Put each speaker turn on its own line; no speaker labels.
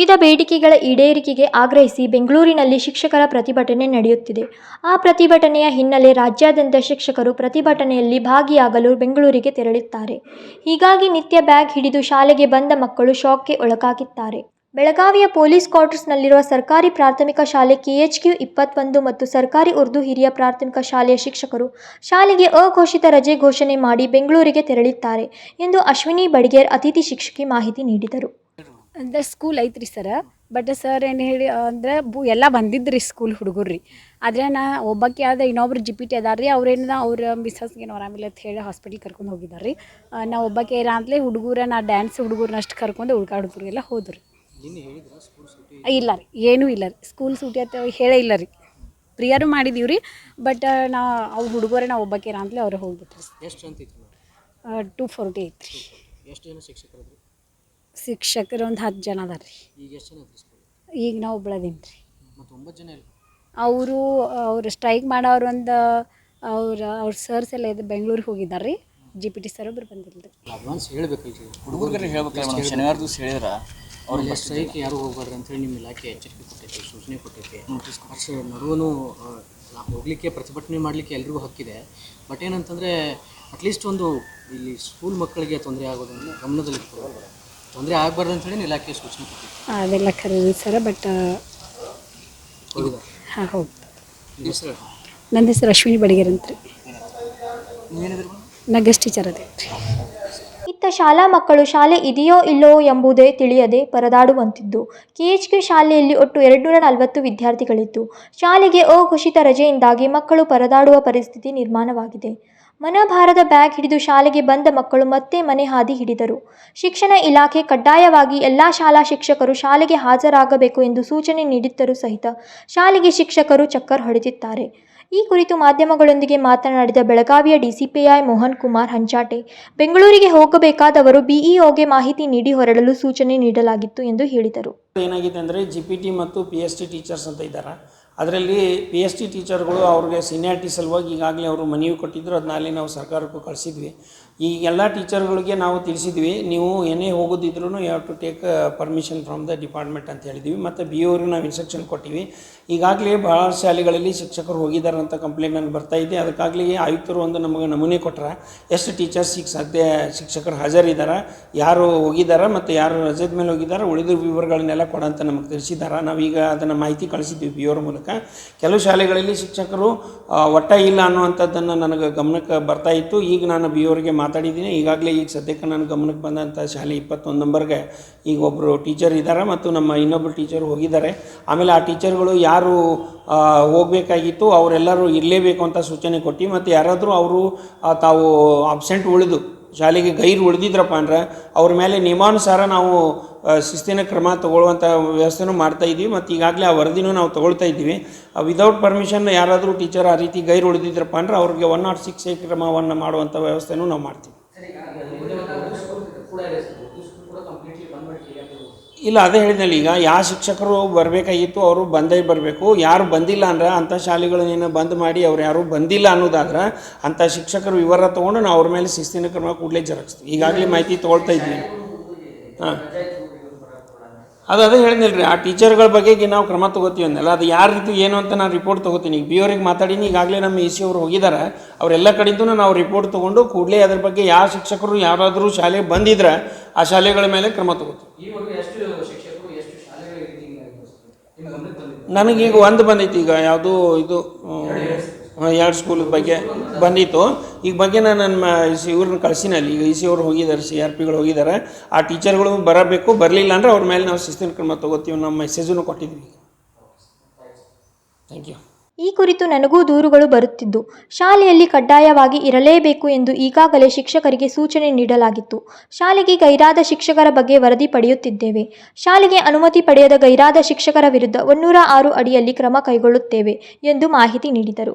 ವಿವಿಧ ಬೇಡಿಕೆಗಳ ಈಡೇರಿಕೆಗೆ ಆಗ್ರಹಿಸಿ ಬೆಂಗಳೂರಿನಲ್ಲಿ ಶಿಕ್ಷಕರ ಪ್ರತಿಭಟನೆ ನಡೆಯುತ್ತಿದೆ. ಆ ಪ್ರತಿಭಟನೆಯ ಹಿನ್ನೆಲೆ ರಾಜ್ಯಾದ್ಯಂತ ಶಿಕ್ಷಕರು ಪ್ರತಿಭಟನೆಯಲ್ಲಿ ಭಾಗಿಯಾಗಲು ಬೆಂಗಳೂರಿಗೆ ತೆರಳುತ್ತಾರೆ ಹೀಗಾಗಿ ನಿತ್ಯ ಬ್ಯಾಗ್ ಹಿಡಿದು ಶಾಲೆಗೆ ಬಂದ ಮಕ್ಕಳು ಶಾಕ್ಗೆ ಒಳಗಾಗಿದ್ದಾರೆ. ಬೆಳಗಾವಿಯ ಪೊಲೀಸ್ ಕ್ವಾರ್ಟರ್ಸ್ನಲ್ಲಿರುವ ಸರ್ಕಾರಿ ಪ್ರಾಥಮಿಕ ಶಾಲೆ ಕೆಎಚ್ಕ್ಯೂ ಇಪ್ಪತ್ತೊಂದು ಮತ್ತು ಸರ್ಕಾರಿ ಉರ್ದು ಹಿರಿಯ ಪ್ರಾಥಮಿಕ ಶಾಲೆಯ ಶಿಕ್ಷಕರು ಶಾಲೆಗೆ ಅಘೋಷಿತ ರಜೆ ಘೋಷಣೆ ಮಾಡಿ ಬೆಂಗಳೂರಿಗೆ ತೆರಳಿದ್ದಾರೆ ಎಂದು ಅಶ್ವಿನಿ ಬಡಿಗೇರ್ ಅತಿಥಿ ಶಿಕ್ಷಕಿ ಮಾಹಿತಿ ನೀಡಿದರು.
ಅಂದ್ರೆ ಸ್ಕೂಲ್ ಐತ್ರಿ ಸರ ಬಟ್ ಸರ್ ಏನು ಹೇಳಿ ಅಂದ್ರೆ ಬು ಎಲ್ಲ ಬಂದಿದ್ರಿ ಸ್ಕೂಲ್ ಹುಡುಗರು ರೀ ಆದರೆ ನಾ ಒಬ್ಬಾಕಿ ಆದ ಇನ್ನೊಬ್ರು ಜಿ ಪಿ ಟಿ ಅದಾರ ರೀ ಅವ್ರೇನ ಅವ್ರ ಮಿಸ್ಸಸ್ಗೆ ಏನು ಆರಾಮಿಲ್ಲ ಅಂತ ಹೇಳಿ ಹಾಸ್ಪಿಟ್ಲಿಗೆ ಕರ್ಕೊಂಡು ಹೋಗಿದ್ದಾರೆ ರೀ ನಾ ಒಬ್ಬಾಕಿ ಏನ ಅಂತಲೇ ಹುಡುಗರ ನಾ ಡ್ಯಾನ್ಸ್ ಹುಡುಗರನ್ನ ಅಷ್ಟು ಕರ್ಕೊಂಡು ಉಳ್ಕಾಡ್ ಎಲ್ಲ ಹೋದ್ರಿ. ಇಲ್ಲ ರೀ ಏನೂ ಇಲ್ಲ ರೀ. ಸ್ಕೂಲ್ ಸೂಟಿ ಅಂತ ಹೇಳೇ ಇಲ್ಲ ರೀ. ಪ್ರಿಯರು ಮಾಡಿದೀವಿ ರೀ ಬಟ್ ನಾ ಅವ್ರ ಹುಡುಗರೇ ನಾ ಒಬ್ಬಾಕಿ ಅಂತಲೇ ಅವ್ರು ಹೋಗ್ಬಿಟ್ರಿ. ಟು ಫೋರ್ಟಿ ಐತ್ರಿ.
ಎಷ್ಟು ಜನ ಶಿಕ್ಷಕರು
ಶಿಕ್ಷಕರು ಒಂದು ಹತ್ತು ಜನ ಅದಾರ ರೀ.
ಈಗ ಎಷ್ಟು ಜನ ಇದ್ರು ಸ್ಕೂಲ್
ಈಗ ನಾವು ಒಬ್ಬಳದೀನಿ ರೀ.
ಮತ್ತು ಒಂಬತ್ತು ಜನ ಇಲ್ಲ
ಅವರು ಅವ್ರು ಸ್ಟ್ರೈಕ್ ಮಾಡೋರು ಒಂದು ಅವ್ರ ಅವ್ರ ಸರ್ಸ್ ಎಲ್ಲ ಇದು ಬೆಂಗಳೂರಿಗೆ ಹೋಗಿದ್ದಾರೆ ರೀ. ಜಿ ಪಿ ಟಿ ಸರ್ ಒಬ್ಬರು ಬಂದಿಲ್ಲ ರೀ
ಅಡ್ವಾನ್ಸ್ ಹೇಳ್ಬೇಕಲ್ರಿ
ಹುಡುಗರಿಗೆ ಹೇಳ್ಬೇಕಲ್ಲ ಮೇಡಮ್ ಶನಿವಾರ ದಿವಸ ಹೇಳಿದ್ರ ಅವ್ರು
ಅವ್ರು ಸ್ಟ್ರೈಕ್ ಯಾರು ಹೋಗ್ಬಾರ್ದು ಅಂತೇಳಿ ನಿಮ್ಮ ಇಲಾಖೆ ಎಚ್ಚರಿಕೆ ಕೊಟ್ಟೈತಿ ಸೂಚನೆ ಕೊಟ್ಟೈತಿ? ಅಷ್ಟು ನಡುವನು ಹೋಗ್ಲಿಕ್ಕೆ ಪ್ರತಿಭಟನೆ ಮಾಡಲಿಕ್ಕೆ ಎಲ್ರಿಗೂ ಹಕ್ಕಿದೆ. ಬಟ್ ಏನಂತಂದ್ರೆ ಅಟ್ಲೀಸ್ಟ್ ಒಂದು ಇಲ್ಲಿ ಸ್ಕೂಲ್ ಮಕ್ಕಳಿಗೆ ತೊಂದರೆ ಆಗೋದನ್ನು ಗಮನದಲ್ಲಿ ತೊಂದರೆ ಆಗಬಾರ್ದು ಅಂತೇಳಿ ಇಲಾಖೆ ಸೂಚನೆ
ಅದೆಲ್ಲ ಖರೀದಿ ಸರ ಬಟ್ ಹಾಂ ಹೌದು
ಸರ್.
ನನ್ನ ಹೆಸರು ಅಶ್ವಿನಿ ಬಡಿಗೇರ್ ಅಂತ ರೀ.
ನೀವೇನಿದ್ರು? ಮೇಡಮ್
ನಾ ಗೆಸ್ಟ್ ಟೀಚರ್ ಅದೇ ರೀ.
ಇತ್ತ ಶಾಲಾ ಮಕ್ಕಳು ಶಾಲೆ ಇದೆಯೋ ಇಲ್ಲವೋ ಎಂಬುದೇ ತಿಳಿಯದೆ ಪರದಾಡುವಂತಿದ್ದು. ಕೆಎಚ್ಕ್ಯೂ ಶಾಲೆಯಲ್ಲಿ ಒಟ್ಟು ಎರಡುನೂರ ನಲವತ್ತು ವಿದ್ಯಾರ್ಥಿಗಳಿದ್ದು, ಶಾಲೆಗೆ ಅಘೋಷಿತ ರಜೆಯಿಂದಾಗಿ ಮಕ್ಕಳು ಪರದಾಡುವ ಪರಿಸ್ಥಿತಿ ನಿರ್ಮಾಣವಾಗಿದೆ. ಮನಭಾರದ ಬ್ಯಾಗ್ ಹಿಡಿದು ಶಾಲೆಗೆ ಬಂದ ಮಕ್ಕಳು ಮತ್ತೆ ಮನೆ ಹಾದಿ ಹಿಡಿದರು. ಶಿಕ್ಷಣ ಇಲಾಖೆ ಕಡ್ಡಾಯವಾಗಿ ಎಲ್ಲ ಶಾಲಾ ಶಿಕ್ಷಕರು ಶಾಲೆಗೆ ಹಾಜರಾಗಬೇಕು ಎಂದು ಸೂಚನೆ ನೀಡಿದ್ದರೂ ಸಹಿತ ಶಾಲೆಗೆ ಶಿಕ್ಷಕರು ಚಕ್ಕರ್ ಹೊಡೆದಿದ್ದಾರೆ. ಈ ಕುರಿತು ಮಾಧ್ಯಮಗಳೊಂದಿಗೆ ಮಾತನಾಡಿದ ಬೆಳಗಾವಿಯ ಡಿಸಿಪಿಐ ಮೋಹನ್ ಕುಮಾರ್ ಹಂಚಾಟೆ, ಬೆಂಗಳೂರಿಗೆ ಹೋಗಬೇಕಾದವರು ಬಿಇಒಗೆ ಮಾಹಿತಿ ನೀಡಿ ಹೊರಡಲು ಸೂಚನೆ ನೀಡಲಾಗಿತ್ತು ಎಂದು ಹೇಳಿದರು.
ಏನಾಗಿದೆ ಅಂದರೆ ಜಿ ಮತ್ತು ಪಿ ಎಸ್ ಟಿ ಟೀಚರ್ಸ್ ಅಂತ ಇದ್ದಾರೆ ಅದರಲ್ಲಿ ಪಿ ಎಸ್ ಡಿ ಟೀಚರ್ಗಳು ಅವ್ರಿಗೆ ಸೀನಿಯಾರಿಟಿ ಸಲುವಾಗಿ ಈಗಾಗಲೇ ಅವರು ಮನವಿ ಕೊಟ್ಟಿದ್ದರು ಅದನ್ನ ಅಲ್ಲಿ ನಾವು ಸರ್ಕಾರಕ್ಕೂ ಕಳಿಸಿದ್ವಿ. ಈ ಎಲ್ಲ ಟೀಚರ್ಗಳಿಗೆ ನಾವು ತಿಳಿಸಿದ್ವಿ, ನೀವು ಏನೇ ಹೋಗೋದಿದ್ರೂ you have to take permission from the department ಅಂತ ಹೇಳಿದ್ವಿ. ಮತ್ತು ಬಿ ಅವ್ರಿಗೆ ನಾವು ಇನ್ಸ್ಟ್ರಕ್ಷನ್ ಕೊಟ್ಟಿವಿ. ಈಗಾಗಲೇ ಭಾಳ ಶಾಲೆಗಳಲ್ಲಿ ಶಿಕ್ಷಕರು ಹೋಗಿದ್ದಾರೆ ಅಂತ ಕಂಪ್ಲೇಂಟ್ ನನಗೆ ಬರ್ತಾ ಇದೆ. ಅದಕ್ಕಾಗಲಿ ಆಯುಕ್ತರು ಒಂದು ನಮಗೆ ನಮೂನೆ ಕೊಟ್ಟರೆ ಎಷ್ಟು ಟೀಚರ್ಸ್ ಈಗ ಸದ್ಯ ಶಿಕ್ಷಕರು ಹಾಜರಿದ್ದಾರೆ ಯಾರು ಹೋಗಿದ್ದಾರೆ ಮತ್ತು ಯಾರು ರಜದ ಮೇಲೆ ಹೋಗಿದ್ದಾರೆ ಉಳಿದ ವಿವರಗಳನ್ನೆಲ್ಲ ಕೊಡಂತ ನಮಗೆ ತಿಳಿಸಿದ್ದಾರೆ ನಾವೀಗ ಅದನ್ನು ಮಾಹಿತಿ ಕಳಿಸಿದ್ವಿ ಬಿ ಅವ್ರ ಮೂಲಕ. ಕೆಲವು ಶಾಲೆಗಳಲ್ಲಿ ಶಿಕ್ಷಕರು ಒಟ್ಟ ಇಲ್ಲ ಅನ್ನುವಂಥದ್ದನ್ನು ನನಗೆ ಗಮನಕ್ಕೆ ಬರ್ತಾ ಇತ್ತು. ಈಗ ನಾನು ಬಿ ಅವರಿಗೆ ಮಾತಾಡಿದ್ದೀನಿ. ಈಗಾಗಲೇ ಈಗ ಸದ್ಯಕ್ಕೆ ನಾನು ಗಮನಕ್ಕೆ ಬಂದಂಥ ಶಾಲೆ ಇಪ್ಪತ್ತೊಂದು ನಂಬರ್ಗೆ ಈಗ ಒಬ್ಬರು ಟೀಚರ್ ಇದ್ದಾರೆ ಮತ್ತು ನಮ್ಮ ಇನ್ನೊಬ್ಬರು ಟೀಚರ್ ಹೋಗಿದ್ದಾರೆ. ಆಮೇಲೆ ಆ ಟೀಚರ್ಗಳು ಯಾರು ಹೋಗಬೇಕಾಗಿತ್ತು, ಅವರೆಲ್ಲರೂ ಇರಲೇಬೇಕು ಅಂತ ಸೂಚನೆ ಕೊಟ್ಟು ಮತ್ತು ಯಾರಾದರೂ ಅವರು ತಾವು ಅಬ್ಸೆಂಟ್ ಉಳಿದು, ಶಾಲೆಗೆ ಗೈರು ಉಳಿದಿದ್ರಪ್ಪ ಅಂದ್ರೆ ಅವ್ರ ಮೇಲೆ ನಿಯಮಾನುಸಾರ ನಾವು ಶಿಸ್ತಿನ ಕ್ರಮ ತಗೊಳ್ಳುವಂಥ ವ್ಯವಸ್ಥೆನೂ ಮಾಡ್ತಾ ಇದ್ದೀವಿ ಮತ್ತು ಈಗಾಗಲೇ ಆ ವರದಿನೂ ನಾವು ತೊಗೊಳ್ತಾ ಇದ್ದೀವಿ. ವಿದೌಟ್ ಪರ್ಮಿಷನ್ ಯಾರಾದರೂ ಟೀಚರ್ ಆ ರೀತಿ ಗೈರು ಉಳಿದಿದ್ರಪ್ಪ ಅಂದ್ರೆ ಅವ್ರಿಗೆ ಒನ್ ನಾಟ್ ಸಿಕ್ಸ್ ಏ ಕ್ರಮವನ್ನು ಮಾಡುವಂಥ ವ್ಯವಸ್ಥೆನೂ ನಾವು ಮಾಡ್ತೀವಿ. ಇಲ್ಲ ಅದೇ ಹೇಳಿದ್ನಲ್ಲ ಈಗ. ಯಾವ ಶಿಕ್ಷಕರು ಬರಬೇಕಾಗಿತ್ತು ಅವರು ಬಂದೇ ಬರಬೇಕು. ಯಾರು ಬಂದಿಲ್ಲ ಅಂದ್ರೆ ಅಂಥ ಶಾಲೆಗಳನ್ನೇನು ಬಂದ್ ಮಾಡಿ ಅವ್ರು ಯಾರು ಬಂದಿಲ್ಲ ಅನ್ನೋದಾದ್ರೆ ಅಂಥ ಶಿಕ್ಷಕರು ವಿವರ ತೊಗೊಂಡು ನಾವು ಅವ್ರ ಮೇಲೆ ಶಿಸ್ತಿನ ಕ್ರಮ ಕೂಡಲೇ ಜರುಗಿಸ್ತೀವಿ. ಈಗಾಗಲೇ ಮಾಹಿತಿ ತೊಗೊಳ್ತಾ ಇದ್ವಿ ಹಾಂ. ಅದು ಅದೇ ಹೇಳಿದ್ನಲ್ಲ ರೀ ಆ ಟೀಚರ್ಗಳ ಬಗ್ಗೆ ನಾವು ಕ್ರಮ ತೊಗೋತೀವಿ ಅಂದಲ್ಲ ಅದು ಯಾರ ರೀತಿ ಏನು ಅಂತ ನಾನು ರಿಪೋರ್ಟ್ ತೊಗೋತೀನಿ. ಈಗ ಬಿ ಅವ್ರಿಗೆ ಮಾತಾಡೀನಿ ಈಗಾಗಲೇ ನಮ್ಮ ಎ ಸಿ ಅವರು ಹೋಗಿದ್ದಾರೆ ಅವರೆಲ್ಲ ಕಡೆಯಿಂದ ನಾವು ರಿಪೋರ್ಟ್ ತೊಗೊಂಡು ಕೂಡಲೇ ಅದ್ರ ಬಗ್ಗೆ ಯಾವ ಶಿಕ್ಷಕರು ಯಾರಾದರೂ ಶಾಲೆಗೆ ಬಂದಿದ್ರೆ ಆ ಶಾಲೆಗಳ ಮೇಲೆ ಕ್ರಮ ತೊಗೋತೀವಿ. ನನಗೀಗ ಒಂದು ಬಂದೈತಿ ಈಗ ಯಾವುದು ಇದು ಎರಡು ಸ್ಕೂಲ್ ಬಗ್ಗೆ ಬಂದಿತ್ತು. ಈಗ ಬಗ್ಗೆ ನಾನು ನನ್ನ ಇವ್ರನ್ನ ಕಳಿಸಿನ ಅಲ್ಲಿ. ಈಗ ಇ ಸಿ ಅವ್ರು ಹೋಗಿದ್ದಾರೆ, ಸಿ ಆರ್ ಪಿಗಳು ಹೋಗಿದ್ದಾರೆ. ಆ ಟೀಚರ್ಗಳು ಬರಬೇಕು, ಬರಲಿಲ್ಲ ಅಂದರೆ ಅವ್ರ ಮೇಲೆ ನಾವು ಶಿಸ್ತಿನ ಕ್ರಮ ತೊಗೋತೀವಿ ನಮ್ಮ ಮೆಸೇಜನ್ನು ಕೊಟ್ಟಿದ್ವಿ ಥ್ಯಾಂಕ್ ಯು
ಈ ಕುರಿತು ನನಗೂ ದೂರುಗಳು ಬರುತ್ತಿದ್ದು. ಶಾಲೆಯಲ್ಲಿ ಕಡ್ಡಾಯವಾಗಿ ಇರಲೇಬೇಕು ಎಂದು ಈಗಾಗಲೇ ಶಿಕ್ಷಕರಿಗೆ ಸೂಚನೆ ನೀಡಲಾಗಿತ್ತು. ಶಾಲೆಗೆ ಗೈರಾದ ಶಿಕ್ಷಕರ ಬಗ್ಗೆ ವರದಿ ಪಡೆಯುತ್ತಿದ್ದೇವೆ. ಶಾಲೆಗೆ ಅನುಮತಿ ಪಡೆಯದ ಗೈರಾದ ಶಿಕ್ಷಕರ ವಿರುದ್ಧ ಒನ್ನೂರ ಆರು ಅಡಿಯಲ್ಲಿ ಕ್ರಮ ಕೈಗೊಳ್ಳುತ್ತೇವೆ ಎಂದು ಮಾಹಿತಿ ನೀಡಿದರು.